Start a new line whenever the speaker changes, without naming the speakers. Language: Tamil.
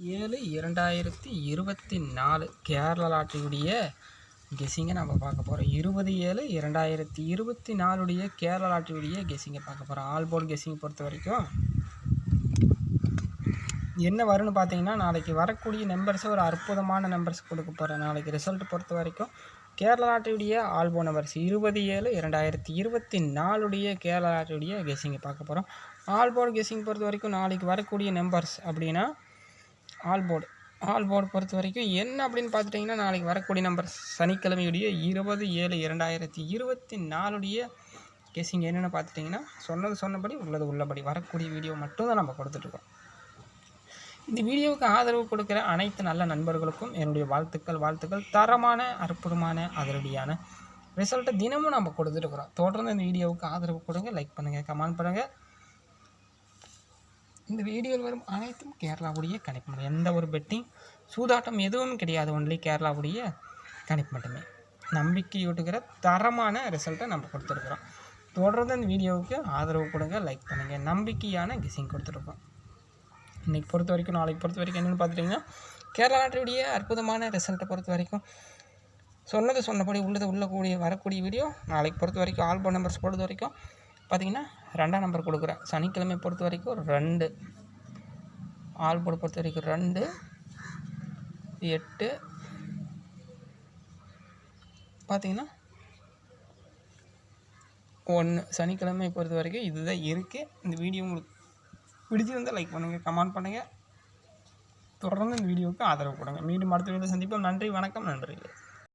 ஏழு இரண்டாயிரத்தி இருபத்தி நாலு கேரளா லாட்டரியுடைய கெஸிங்கை நம்ம பார்க்க போகிறோம் இருபது ஏழு இரண்டாயிரத்தி இருபத்தி நாலுடைய கேரளா லாட்டரியுடைய கெஸிங்கை பார்க்க போகிறோம் ஆல் போர்டு கெஸிங் பொறுத்த வரைக்கும். என்ன வரும்னு பார்த்தீங்கன்னா நாளைக்கு வரக்கூடிய நம்பர்ஸை ஒரு அற்புதமான நம்பர்ஸ் கொடுக்க போகிறேன் நாளைக்கு ரிசல்ட் பொறுத்த வரைக்கும் கேரளா லாட்டரியுடைய ஆல்போ நம்பர்ஸ் இருபது ஏழு இரண்டாயிரத்தி இருபத்தி நாலுடைய கேரளா லாட்டரியுடைய கெஸிங்கை பார்க்க போகிறோம் ஆல்போர்டு கெஸிங் பொறுத்த வரைக்கும் நாளைக்கு வரக்கூடிய நம்பர்ஸ் அப்படின்னா ஆல் போர்டு ஆல் போர்டு பொறுத்த வரைக்கும் என்ன அப்படின்னு பார்த்துட்டிங்கன்னா நாளைக்கு வரக்கூடிய நம்பர் சனிக்கிழமையுடைய இருபது ஏழு இரண்டாயிரத்தி இருபத்தி நாலுடைய கேசிங் என்னென்னு பார்த்துட்டிங்கன்னா சொன்னது சொன்னபடி உள்ளது உள்ளபடி வரக்கூடிய வீடியோ மட்டும் தான் நம்ம கொடுத்துட்ருக்கோம் இந்த வீடியோவுக்கு ஆதரவு கொடுக்குற அனைத்து நல்ல நண்பர்களுக்கும் என்னுடைய வாழ்த்துக்கள் வாழ்த்துக்கள். தரமான அற்புதமான அதிரடியான ரிசல்ட்டை தினமும் நம்ம கொடுத்துட்ருக்குறோம் தொடர்ந்து இந்த வீடியோவுக்கு ஆதரவு கொடுங்க லைக் பண்ணுங்கள் கமெண்ட் பண்ணுங்கள் இந்த வீடியோவில் வரும் அனைத்தும் கேரளாவுடைய கணிப்பு. எந்த ஒரு பெட்டிங் சூதாட்டம் எதுவும் கிடையாது. ஒன்லி கேரளாவுடைய கணிப்பு மட்டுமே. நம்பிக்கையூட்டுகிற தரமான ரிசல்ட்டை நம்ம கொடுத்துருக்குறோம். தொடர்ந்து இந்த வீடியோவுக்கு ஆதரவு கொடுங்க லைக் பண்ணுங்கள் நம்பிக்கையான கெஸிங் கொடுத்துருக்கோம். இன்றைக்கி பொறுத்த வரைக்கும் நாளைக்கு பொறுத்த வரைக்கும் என்னென்னு பார்த்துட்டிங்கன்னா கேரளா நாட்டுடைய அற்புதமான ரிசல்ட்டை பொறுத்த வரைக்கும் சொன்னது சொன்னபடி உள்ளது உள்ளக்கூடிய வரக்கூடிய வீடியோ நாளைக்கு பொறுத்த வரைக்கும் ஆல்பம் நம்பர்ஸ் பொறுத்த வரைக்கும் பார்த்தீங்கன்னா ரெண்டாம் நம்பர் கொடுக்குறேன். சனிக்கிழமை பொறுத்த வரைக்கும் ரெண்டு. ஆள் போட பொறுத்த வரைக்கும் ரெண்டு எட்டு. பார்த்தீங்கன்னா ஒன்று. சனிக்கிழமை பொறுத்த வரைக்கும் இதுதான் இருக்குது இந்த வீடியோ உங்களுக்கு பிடிச்சிருந்தால் லைக் பண்ணுங்கள் கமெண்ட் பண்ணுங்கள் தொடர்ந்து இந்த வீடியோவுக்கு ஆதரவு கொடுங்க. மீண்டும் அடுத்த வீடியோ சந்திப்போம். நன்றி வணக்கம் நன்றி.